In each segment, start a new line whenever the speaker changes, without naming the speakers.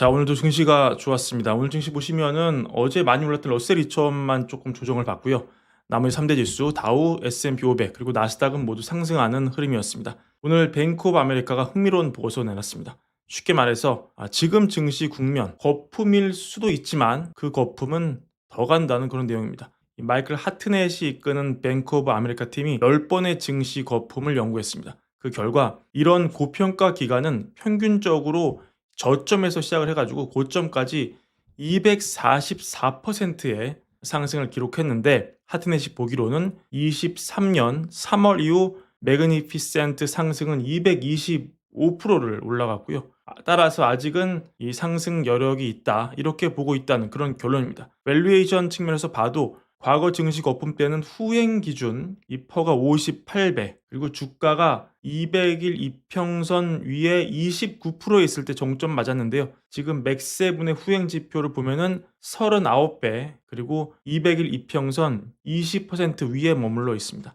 자, 오늘도 증시가 좋았습니다. 오늘 증시 보시면은 어제 많이 올랐던 러셀 2000만 조금 조정을 받고요. 나머지 3대 지수, 다우, S&P 500, 그리고 나스닥은 모두 상승하는 흐름이었습니다. 오늘 뱅크 오브 아메리카가 흥미로운 보고서 내놨습니다. 쉽게 말해서 아, 지금 증시 국면 거품일 수도 있지만 그 거품은 더 간다는 그런 내용입니다. 이 마이클 하트넷이 이끄는 뱅크 오브 아메리카 팀이 10번의 증시 거품을 연구했습니다. 그 결과 이런 고평가 기간은 평균적으로 저점에서 시작을 해가지고 고점까지 244%의 상승을 기록했는데 하트넷이 보기로는 23년 3월 이후 매그니피센트 상승은 225%를 올라갔고요. 따라서 아직은 이 상승 여력이 있다 이렇게 보고 있다는 그런 결론입니다. 밸류에이션 측면에서 봐도 과거 증시 거품 때는 후행 기준 이 퍼가 58배 그리고 주가가 200일 이평선 위에 29%에 있을 때 정점 맞았는데요. 지금 맥세분의 후행 지표를 보면은 39배 그리고 200일 이평선 20% 위에 머물러 있습니다.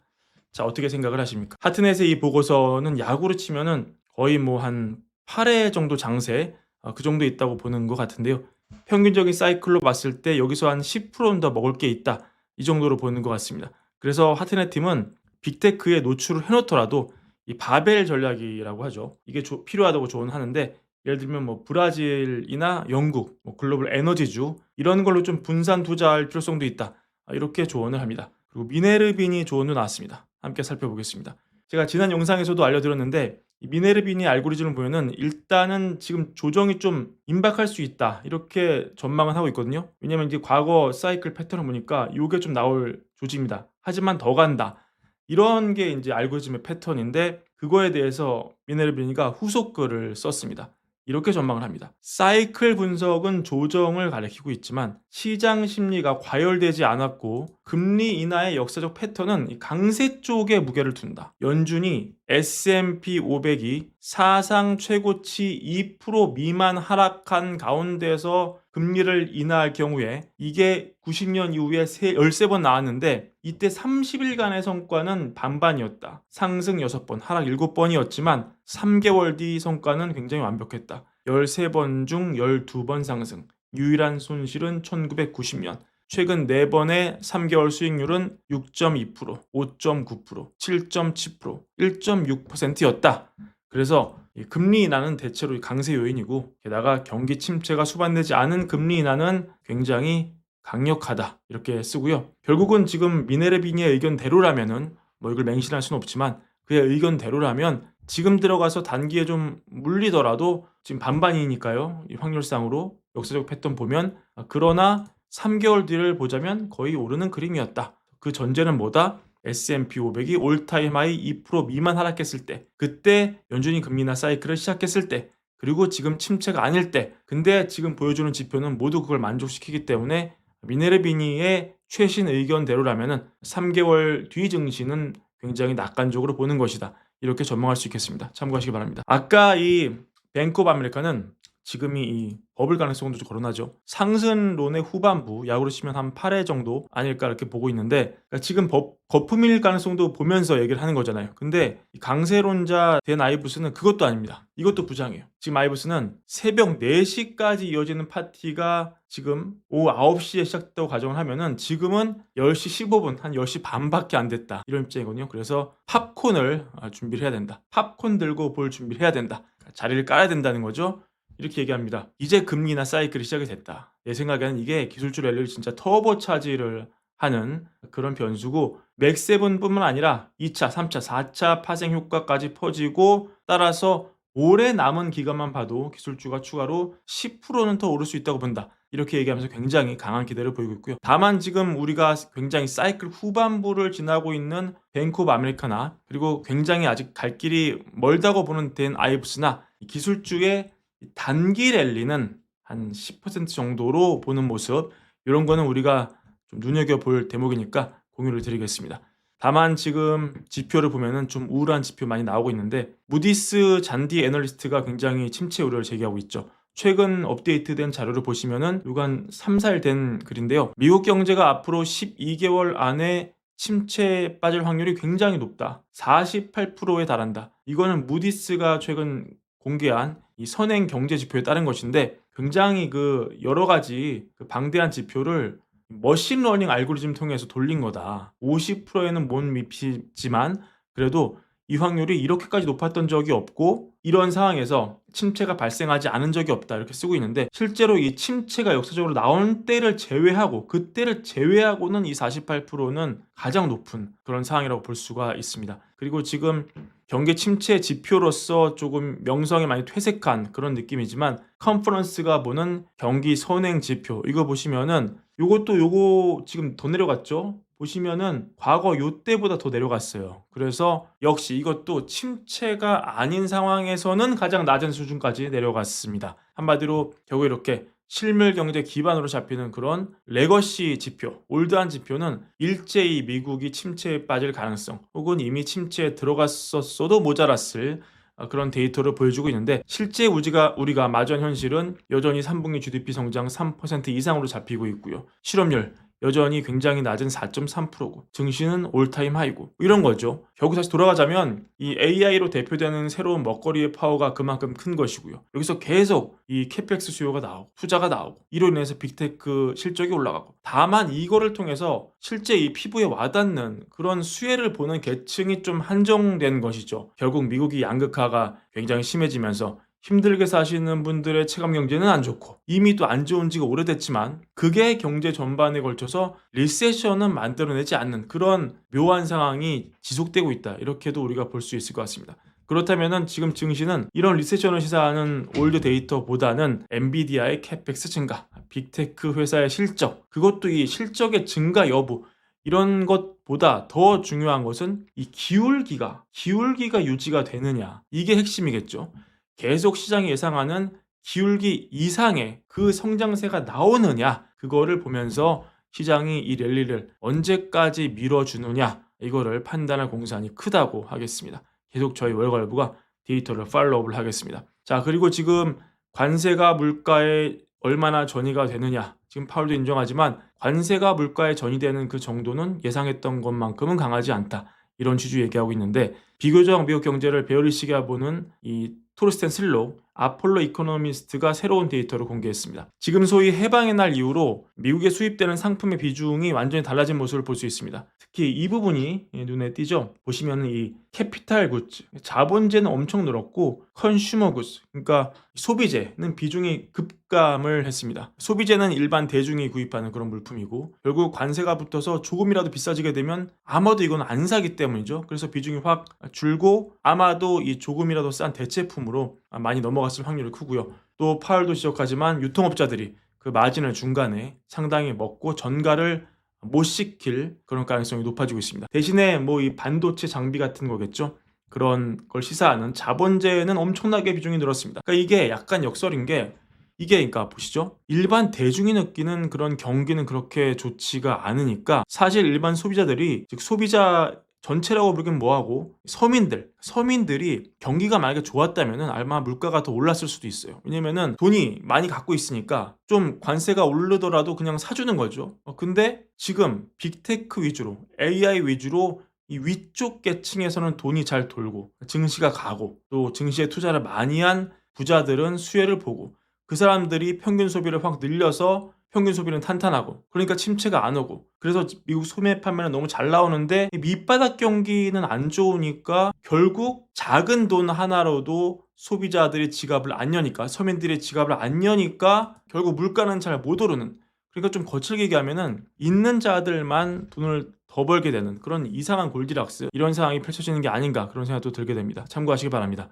자 어떻게 생각을 하십니까? 하트넷의 이 보고서는 야구로 치면은 거의 뭐 한 8회 정도 장세 어, 그 정도 있다고 보는 것 같은데요. 평균적인 사이클로 봤을 때 여기서 한 10%는 더 먹을 게 있다. 이 정도로 보는 것 같습니다. 그래서 하트넷 팀은 빅테크에 노출을 해놓더라도 이 바벨 전략이라고 하죠. 이게 조, 필요하다고 조언하는데 예를 들면 뭐 브라질이나 영국, 뭐 글로벌 에너지주 이런 걸로 좀 분산 투자할 필요성도 있다. 아, 이렇게 조언을 합니다. 그리고 미네르빈이 조언도 나왔습니다. 함께 살펴보겠습니다. 제가 지난 영상에서도 알려드렸는데 미네르빈이 알고리즘을 보면은 일단은 지금 조정이 좀 임박할 수 있다 이렇게 전망을 하고 있거든요. 왜냐면 이제 과거 사이클 패턴을 보니까 이게 좀 나올 조짐이다. 하지만 더 간다. 이런 게 이제 알고리즘의 패턴인데 그거에 대해서 미네르빈이가 후속 글을 썼습니다. 이렇게 전망을 합니다. 사이클 분석은 조정을 가리키고 있지만 시장 심리가 과열되지 않았고 금리 인하의 역사적 패턴은 강세 쪽에 무게를 둔다. 연준이 S&P 500이 사상 최고치 2% 미만 하락한 가운데서 금리를 인하할 경우에 이게 90년 이후에 13번 나왔는데 이때 30일간의 성과는 반반이었다. 상승 6번, 하락 7번이었지만 3개월 뒤 성과는 굉장히 완벽했다. 13번 중 12번 상승. 유일한 손실은 1990년. 최근 4번의 3개월 수익률은 6.2%, 5.9%, 7.7%, 1.6%였다. 그래서 금리 인하는 대체로 강세 요인이고 게다가 경기 침체가 수반되지 않은 금리 인하는 굉장히 강력하다 이렇게 쓰고요. 결국은 지금 미네르비니의 의견대로라면은 뭐 이걸 맹신할 수는 없지만 그의 의견대로라면 지금 들어가서 단기에 좀 물리더라도 지금 반반이니까요. 이 확률상으로 역사적 패턴 보면 아, 그러나 3개월 뒤를 보자면 거의 오르는 그림이었다. 그 전제는 뭐다? S&P 500이 올타임 하이 2% 미만 하락했을 때, 그때 연준이 금리나 사이클을 시작했을 때, 그리고 지금 침체가 아닐 때, 근데 지금 보여주는 지표는 모두 그걸 만족시키기 때문에 미네르비니의 최신 의견대로라면 3개월 뒤 증시는 굉장히 낙관적으로 보는 것이다. 이렇게 전망할 수 있겠습니다. 참고하시기 바랍니다. 아까 이 뱅크 오브 아메리카는 지금이 이 버블 가능성도 좀 거론하죠. 상승론의 후반부, 야구로 치면 한 8회 정도 아닐까 이렇게 보고 있는데 그러니까 지금 버, 거품일 가능성도 보면서 얘기를 하는 거잖아요. 근데 강세론자 된 아이브스는 그것도 아닙니다. 이것도 부장이에요. 지금 아이브스는 새벽 4시까지 이어지는 파티가 지금 오후 9시에 시작됐다고 가정을 하면은 지금은 10시 15분, 한 10시 반밖에 안 됐다. 이런 입장이거든요. 그래서 팝콘을 아, 준비를 해야 된다. 팝콘 들고 볼 준비를 해야 된다. 자리를 깔아야 된다는 거죠. 이렇게 얘기합니다. 이제 금리나 사이클이 시작이 됐다. 내 생각에는 이게 기술주 랠리를 진짜 터보 차지를 하는 그런 변수고 맥세븐뿐만 아니라 2차, 3차, 4차 파생 효과까지 퍼지고 따라서 올해 남은 기간만 봐도 기술주가 추가로 10%는 더 오를 수 있다고 본다. 이렇게 얘기하면서 굉장히 강한 기대를 보이고 있고요. 다만 지금 우리가 굉장히 사이클 후반부를 지나고 있는 뱅크 오브 아메리카나 그리고 굉장히 아직 갈 길이 멀다고 보는 덴 아이브스나 기술주의 단기 랠리는 한 10% 정도로 보는 모습 이런 거는 우리가 좀 눈여겨 볼 대목이니까 공유를 드리겠습니다. 다만 지금 지표를 보면은 좀 우울한 지표 많이 나오고 있는데 무디스 잔디 애널리스트가 굉장히 침체 우려를 제기하고 있죠. 최근 업데이트된 자료를 보시면은 요간 3, 4일 된 글인데요. 미국 경제가 앞으로 12개월 안에 침체에 빠질 확률이 굉장히 높다. 48%에 달한다. 이거는 무디스가 최근 공개한 이 선행 경제 지표에 따른 것인데 굉장히 그 여러 가지 그 방대한 지표를 머신러닝 알고리즘 통해서 돌린 거다. 50%에는 못 미치지만 그래도 이 확률이 이렇게까지 높았던 적이 없고 이런 상황에서 침체가 발생하지 않은 적이 없다 이렇게 쓰고 있는데 실제로 이 침체가 역사적으로 나온 때를 제외하고 그때를 제외하고는 이 48%는 가장 높은 그런 상황이라고 볼 수가 있습니다. 그리고 지금 경기 침체 지표로서 조금 명성이 많이 퇴색한 그런 느낌이지만 컨퍼런스가 보는 경기 선행 지표 이거 보시면은 요것도 요거 지금 더 내려갔죠? 보시면은 과거 요 때보다 더 내려갔어요. 그래서 역시 이것도 침체가 아닌 상황에서는 가장 낮은 수준까지 내려갔습니다. 한마디로 결국 이렇게 실물 경제 기반으로 잡히는 그런 레거시 지표, 올드한 지표는 일제히 미국이 침체에 빠질 가능성 혹은 이미 침체에 들어갔었어도 모자랐을 어, 그런 데이터를 보여주고 있는데 실제 우리가 우리가 마주한 현실은 여전히 3분기 GDP 성장 3% 이상으로 잡히고 있고요. 실업률 여전히 굉장히 낮은 4.3%고 증시는 올타임 하이고 이런 거죠. 결국 다시 돌아가자면 이 AI로 대표되는 새로운 먹거리의 파워가 그만큼 큰 것이고요. 여기서 계속 이 캐펙스 수요가 나오고 투자가 나오고 이로 인해서 빅테크 실적이 올라가고 다만 이거를 통해서 실제 이 피부에 와닿는 그런 수혜를 보는 계층이 좀 한정된 것이죠. 결국 미국이 양극화가 굉장히 심해지면서 힘들게 사시는 분들의 체감 경제는 안 좋고 이미 또 안 좋은 지가 오래됐지만 그게 경제 전반에 걸쳐서 리세션은 만들어내지 않는 그런 묘한 상황이 지속되고 있다. 이렇게도 우리가 볼 수 있을 것 같습니다. 그렇다면은 지금 증시는 이런 리세션을 시사하는 올드 데이터보다는 엔비디아의 캐펙스 증가, 빅테크 회사의 실적, 그것도 이 실적의 증가 여부 이런 것보다 더 중요한 것은 이 기울기가 기울기가 유지가 되느냐 이게 핵심이겠죠. 계속 시장이 예상하는 기울기 이상의 그 성장세가 나오느냐 그거를 보면서 시장이 이 랠리를 언제까지 밀어주느냐 이거를 판단할 공산이 크다고 하겠습니다. 계속 저희 월갈부가 데이터를 팔로우업을 하겠습니다. 자 그리고 지금 관세가 물가에 얼마나 전이가 되느냐 지금 파울도 인정하지만 관세가 물가에 전이되는 그 정도는 예상했던 것만큼은 강하지 않다 이런 취지 얘기하고 있는데 비교적 미국 경제를 베어리시게 보는 이 토르스텐 슬로 아폴로 이코노미스트가 새로운 데이터를 공개했습니다. 지금 소위 해방의 날 이후로 미국에 수입되는 상품의 비중이 완전히 달라진 모습을 볼 수 있습니다. 특히 이 부분이 눈에 띄죠. 보시면 이 캐피탈 굿즈, 자본재는 엄청 늘었고 컨슈머 굿즈, 그러니까 소비재는 비중이 급감을 했습니다. 소비재는 일반 대중이 구입하는 그런 물품이고 결국 관세가 붙어서 조금이라도 비싸지게 되면 아마도 이건 안 사기 때문이죠. 그래서 비중이 확 줄고 아마도 이 조금이라도 싼 대체품으로 많이 넘어 갔을 확률이 크고요. 또 파월도 지적하지만 유통업자들이 그 마진을 중간에 상당히 먹고 전가를 못 시킬 그런 가능성이 높아지고 있습니다. 대신에 뭐 이 반도체 장비 같은 거겠죠. 그런 걸 시사하는 자본재는 엄청나게 비중이 늘었습니다. 그러니까 이게 약간 역설인 게 이게 그러니까 보시죠. 일반 대중이 느끼는 그런 경기는 그렇게 좋지가 않으니까 사실 일반 소비자들이 즉 소비자 전체라고 부르긴 뭐하고 서민들 서민들이 경기가 만약에 좋았다면 아마 물가가 더 올랐을 수도 있어요. 왜냐면은 돈이 많이 갖고 있으니까 좀 관세가 오르더라도 그냥 사주는 거죠. 어, 근데 지금 빅테크 위주로 AI 위주로 이 위쪽 계층에서는 돈이 잘 돌고 증시가 가고 또 증시에 투자를 많이 한 부자들은 수혜를 보고 그 사람들이 평균 소비를 확 늘려서 평균 소비는 탄탄하고 그러니까 침체가 안 오고 그래서 미국 소매 판매는 너무 잘 나오는데 밑바닥 경기는 안 좋으니까 결국 작은 돈 하나로도 소비자들의 지갑을 안 여니까 서민들의 지갑을 안 여니까 결국 물가는 잘 못 오르는 그러니까 좀 거칠게 얘기하면은 있는 자들만 돈을 더 벌게 되는 그런 이상한 골디락스 이런 상황이 펼쳐지는 게 아닌가 그런 생각도 들게 됩니다. 참고하시기 바랍니다.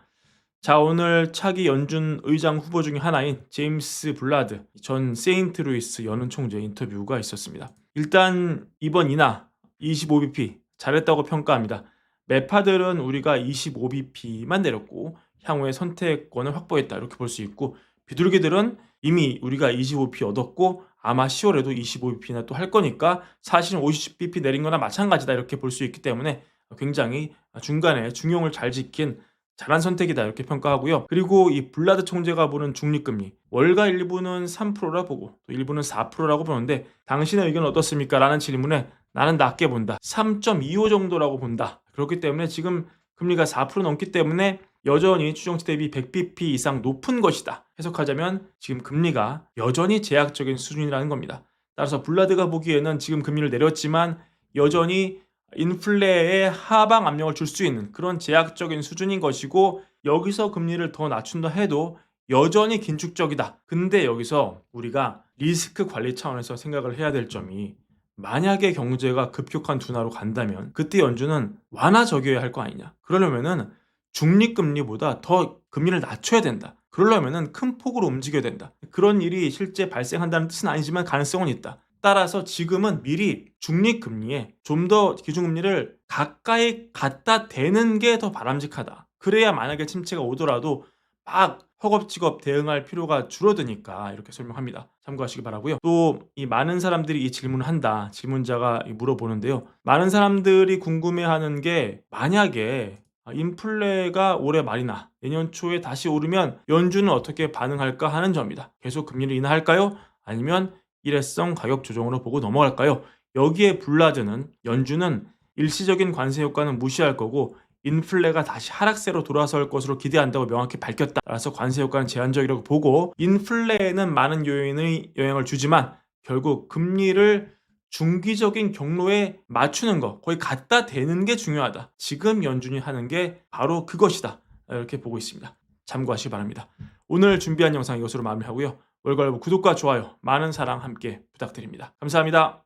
자 오늘 차기 연준 의장 후보 중에 하나인 제임스 블라드 전 세인트루이스 연은 총재 인터뷰가 있었습니다. 일단 이번 인하 25bp 잘했다고 평가합니다. 매파들은 우리가 25bp만 내렸고 향후에 선택권을 확보했다 이렇게 볼 수 있고 비둘기들은 이미 우리가 25bp 얻었고 아마 10월에도 25bp나 또 할 거니까 사실은 50bp 내린 거나 마찬가지다 이렇게 볼 수 있기 때문에 굉장히 중간에 중용을 잘 지킨 잘한 선택이다 이렇게 평가하고요. 그리고 이 블라드 총재가 보는 중립금리 월가 일부는 3%라 보고 또 일부는 4%라고 보는데 당신의 의견은 어떻습니까? 라는 질문에 나는 낮게 본다. 3.25 정도라고 본다. 그렇기 때문에 지금 금리가 4% 넘기 때문에 여전히 추정치 대비 100bp 이상 높은 것이다. 해석하자면 지금 금리가 여전히 제약적인 수준이라는 겁니다. 따라서 블라드가 보기에는 지금 금리를 내렸지만 여전히 인플레에 하방 압력을 줄 수 있는 그런 제약적인 수준인 것이고 여기서 금리를 더 낮춘다 해도 여전히 긴축적이다. 근데 여기서 우리가 리스크 관리 차원에서 생각을 해야 될 점이 만약에 경제가 급격한 둔화로 간다면 그때 연준은 완화적이어야 할 거 아니냐. 그러려면은 중립금리보다 더 금리를 낮춰야 된다. 그러려면은 큰 폭으로 움직여야 된다. 그런 일이 실제 발생한다는 뜻은 아니지만 가능성은 있다. 따라서 지금은 미리 중립금리에 좀 더 기준금리를 가까이 갖다 대는 게 더 바람직하다. 그래야 만약에 침체가 오더라도 막 허겁지겁 대응할 필요가 줄어드니까 이렇게 설명합니다. 참고하시기 바라고요. 또 이 많은 사람들이 이 질문을 한다. 질문자가 물어보는데요. 많은 사람들이 궁금해하는 게 만약에 인플레가 올해 말이나 내년 초에 다시 오르면 연준은 어떻게 반응할까 하는 점입니다. 계속 금리를 인하할까요? 아니면 일회성 가격 조정으로 보고 넘어갈까요? 여기에 블라드는 연준은 일시적인 관세 효과는 무시할 거고 인플레가 다시 하락세로 돌아설 것으로 기대한다고 명확히 밝혔다. 따라서 관세 효과는 제한적이라고 보고 인플레에는 많은 요인의 영향을 주지만 결국 금리를 중기적인 경로에 맞추는 거, 거의 갖다 대는 게 중요하다. 지금 연준이 하는 게 바로 그것이다. 이렇게 보고 있습니다. 참고하시기 바랍니다. 오늘 준비한 영상 이것으로 마무리하고요. 월갈부 구독과 좋아요, 많은 사랑 함께 부탁드립니다. 감사합니다.